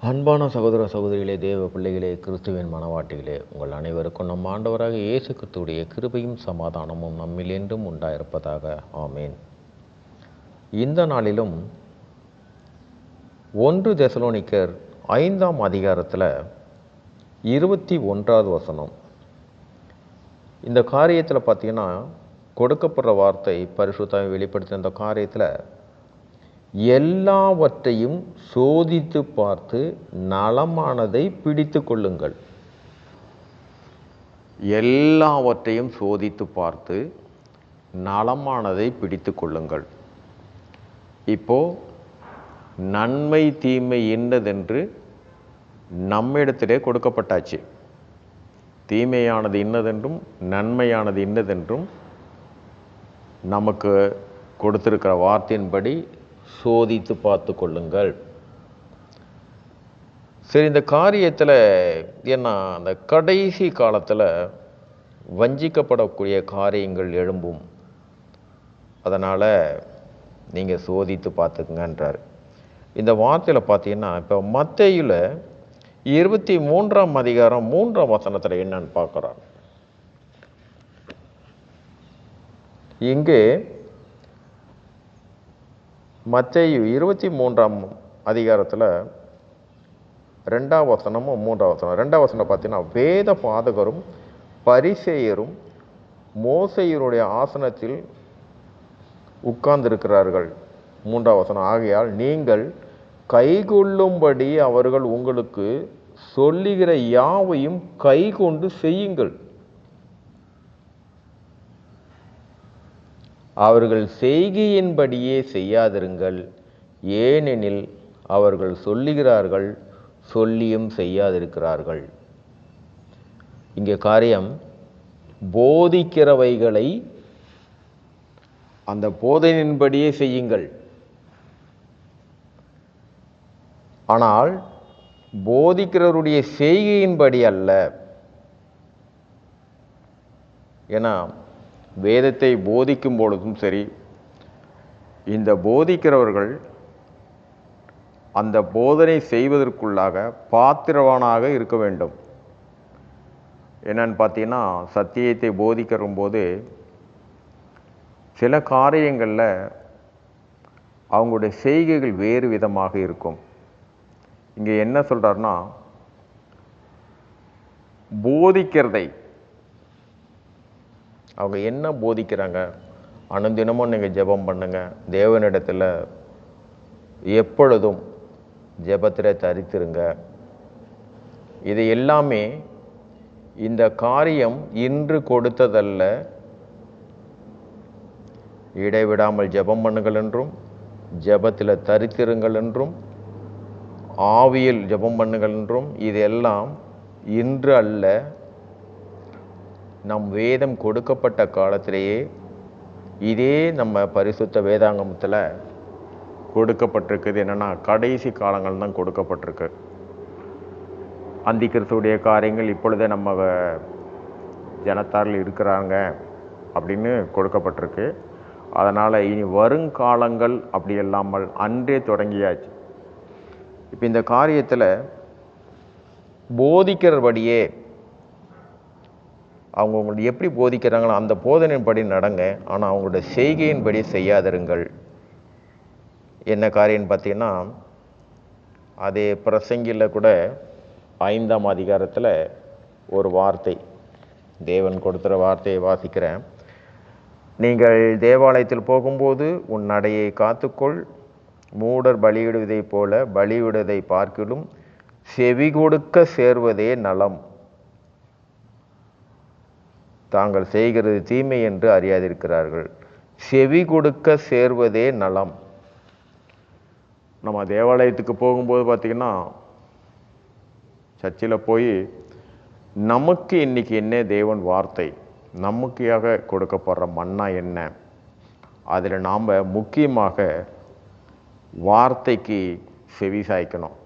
அன்பான சகோதர சகோதரிகளே தேவ பிள்ளைகளே கிறிஸ்துவின் மனவாட்டிகளே உங்கள் அனைவருக்கும் நம் ஆண்டவராக இயேசு கிறிஸ்துடைய கிருபையும் சமாதானமும் நம்மில் என்றும் உண்டாயிருப்பதாக. ஆமேன். இந்த நாளிலும் ஒன்று தெசலோனிக்கர் ஐந்தாம் அதிகாரத்தில் இருபத்தி ஒன்றாவது வசனம். இந்த காரியத்தில் பார்த்தீங்கன்னா கொடுக்கப்படுற வார்த்தை பரிசுத்தாவை வெளிப்படுத்தின இந்த காரியத்தில் எல்லாவற்றையும் சோதித்து பார்த்து நலமானதை பிடித்து கொள்ளுங்கள். எல்லாவற்றையும் சோதித்து பார்த்து நலமானதை பிடித்து கொள்ளுங்கள். இப்போ நன்மை தீமை இன்னதென்று நம்மிடத்திலே கொடுக்கப்பட்டாச்சு. தீமையானது இன்னதென்றும் நன்மையானது இன்னதென்றும் நமக்கு கொடுத்திருக்கிற வார்த்தையின்படி சோதித்து பார்த்து கொள்ளுங்கள். சரி இந்த காரியத்தில் ஏன்னா அந்த கடைசி காலத்தில் வஞ்சிக்கப்படக்கூடிய காரியங்கள் எழும்பும். அதனால் நீங்கள் சோதித்து பார்த்துக்குங்கன்றார். இந்த வார்த்தையில் பார்த்தீங்கன்னா இப்போ மத்தையில் இருபத்தி மூன்றாம் அதிகாரம் மூன்றாம் வசனத்தில் என்னன்னு பார்க்குறாங்க. இங்கே மத்தேயு இருபத்தி மூன்றாம் அதிகாரத்தில் ரெண்டாம் வசனமும் மூன்றாம் வசனம். ரெண்டாம் வசனம் பார்த்தீங்கன்னா வேத பாதகரும் பரிசெயரும் மோசையருடைய ஆசனத்தில் உட்கார்ந்திருக்கிறார்கள். மூன்றாம் வசனம் ஆகையால் நீங்கள் கைகொள்ளும்படி அவர்கள் உங்களுக்கு சொல்லுகிற யாவையும் கைகொண்டு செய்யுங்கள். அவர்கள் செய்கையின்படியே செய்யாதிருங்கள். ஏனெனில் அவர்கள் சொல்லுகிறார்கள் சொல்லியும் செய்யாதிருக்கிறார்கள். இங்கே காரியம் போதிக்கிறவைகளை அந்த போதையின்படியே செய்யுங்கள். ஆனால் போதிக்கிறவருடைய செய்கையின்படி அல்ல. ஏன்னா வேதத்தை போதிக்கும் பொழுதும் சரி இந்த போதிக்கிறவர்கள் அந்த போதனை செய்வதற்குள்ளாக பாத்திரவானாக இருக்க வேண்டும். என்னன்னு பார்த்தீங்கன்னா சத்தியத்தை போதிக்கிற போது சில காரியங்களில் அவங்களுடைய செய்கைகள் வேறு விதமாக இருக்கும். இங்கே என்ன சொல்கிறாருன்னா போதிக்கிறதை அவங்க என்ன போதிக்கிறாங்க? அனுதினமும் நீங்கள் ஜெபம் பண்ணுங்கள் தேவனிடத்தில் எப்பொழுதும் ஜெபத்தில் தரித்திருங்க. இது எல்லாமே இந்த காரியம் இன்று கொடுத்ததல்ல. இடைவிடாமல் ஜெபம் பண்ணுங்கள் என்றும் ஜெபத்தில் தரித்திருங்கள் என்றும் ஆவியில் ஜெபம் பண்ணுங்கள் என்றும் இதெல்லாம் இன்று அல்ல. நம் வேதம் கொடுக்கப்பட்ட காலத்திலேயே இதே நம்ம பரிசுத்த வேதாங்கமத்தில் கொடுக்கப்பட்டிருக்குது என்னென்னா கடைசி காலங்கள் தான் கொடுக்கப்பட்டிருக்கு. அந்தி காரியங்கள் இப்பொழுதே நம்ம ஜனத்தாரில் இருக்கிறாங்க அப்படின்னு கொடுக்கப்பட்டிருக்கு. அதனால் இனி வருங்காலங்கள் அப்படி இல்லாமல் அன்றே தொடங்கியாச்சு. இப்போ இந்த காரியத்தில் போதிக்கிறபடியே அவங்க உங்களை எப்படி போதிக்கிறாங்களோ அந்த போதனையின்படி நடங்க. ஆனால் அவங்களோட செய்கையின்படி செய்யாதிருங்கள். என்ன காரியம்னு பார்த்தீங்கன்னா அதே பிரசங்கியில் கூட ஐந்தாம் அதிகாரத்தில் ஒரு வார்த்தை. தேவன் கொடுத்துற வார்த்தையை வாசிக்கிறேன். நீங்கள் தேவாலயத்தில் போகும்போது உன் நடையை காத்துக்கொள். மூடர் பலியிடுவதைப் போல பலியிடுவதை பார்க்கிலும் செவி கொடுக்க சேர்வதே நலம். தாங்கள் செய்கிறது தீமை என்று அறியாதிருக்கிறார்கள். செவி கொடுக்க சேர்வதே நலம். நம்ம தேவாலயத்துக்கு போகும்போது பார்த்திங்கன்னா சர்ச்சில் போய் நமக்கு இன்னைக்கு என்ன தேவன் வார்த்தை? நமக்காக கொடுக்கப்படுற மன்னா என்ன? அதில் நாம் முக்கியமாக வார்த்தைக்கு செவி சாய்க்கணும்.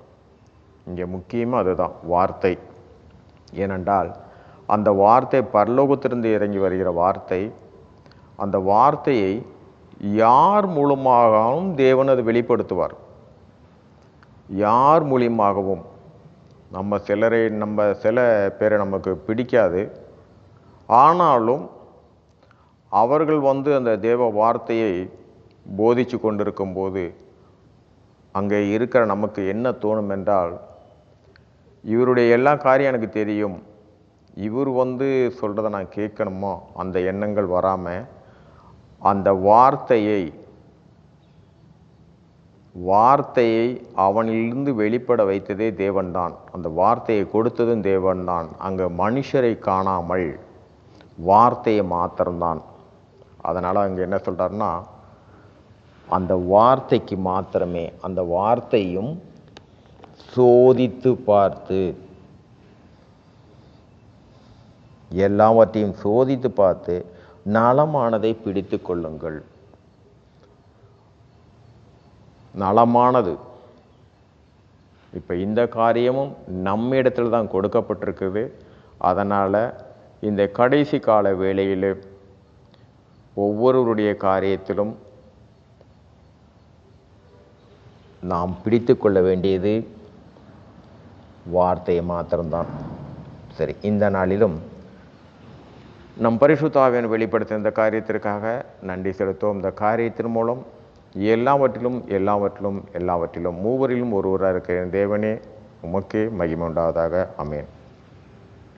இங்கே முக்கியமாக அதுதான் வார்த்தை. ஏனென்றால் அந்த வார்த்தை பரலோகத்திலிருந்து இறங்கி வருகிற வார்த்தை அந்த வார்த்தையை யார் மூலமாகவும் தேவன் அது வெளிப்படுத்துவார்? யார் மூலியமாகவும்? நம்ம சிலரை நம்ம சில பேரை நமக்கு பிடிக்காது. ஆனாலும் அவர்கள் வந்து அந்த தேவ வார்த்தையை போதித்து கொண்டிருக்கும்போது அங்கே இருக்கிற நமக்கு என்ன தோணும் என்றால் இவருடைய எல்லா காரியம் எனக்கு தெரியும். இவர் வந்து சொல்கிறத நான் கேட்கணுமோ? அந்த எண்ணங்கள் வராமல் அந்த வார்த்தையை வார்த்தையை அவனிலிருந்து வெளிப்பட வைத்ததே தேவன்தான். அந்த வார்த்தையை கொடுத்ததும் தேவன்தான். அங்கே மனுஷரை காணாமல் வார்த்தையை மாத்திரம்தான். அதனால் அங்கே என்ன சொல்கிறாருன்னா அந்த வார்த்தைக்கு மாத்திரமே அந்த வார்த்தையும் சோதித்து பார்த்து எல்லாவற்றையும் சோதித்து பார்த்து நலமானதை பிடித்து கொள்ளுங்கள். நலமானது. இப்போ இந்த காரியமும் நம்ம இடத்துல தான் கொடுக்கப்பட்டிருக்குது. அதனால் இந்த கடைசி கால வேளையில் ஒவ்வொருவருடைய காரியத்திலும் நாம் பிடித்து கொள்ள வேண்டியது வார்த்தையை மாத்திரம்தான். சரி இந்த நாளிலும் நம் பரிசுத்தாவின் வெளிப்படுத்த இந்த காரியத்திற்காக நன்றி செலுத்தும் இந்த காரியத்தின் மூலம் எல்லாவற்றிலும் எல்லாவற்றிலும் எல்லாவற்றிலும் மூவரிலும் ஒருவராக இருக்கிற தேவனே உமக்கே மகிமண்டாவதாக அமேன்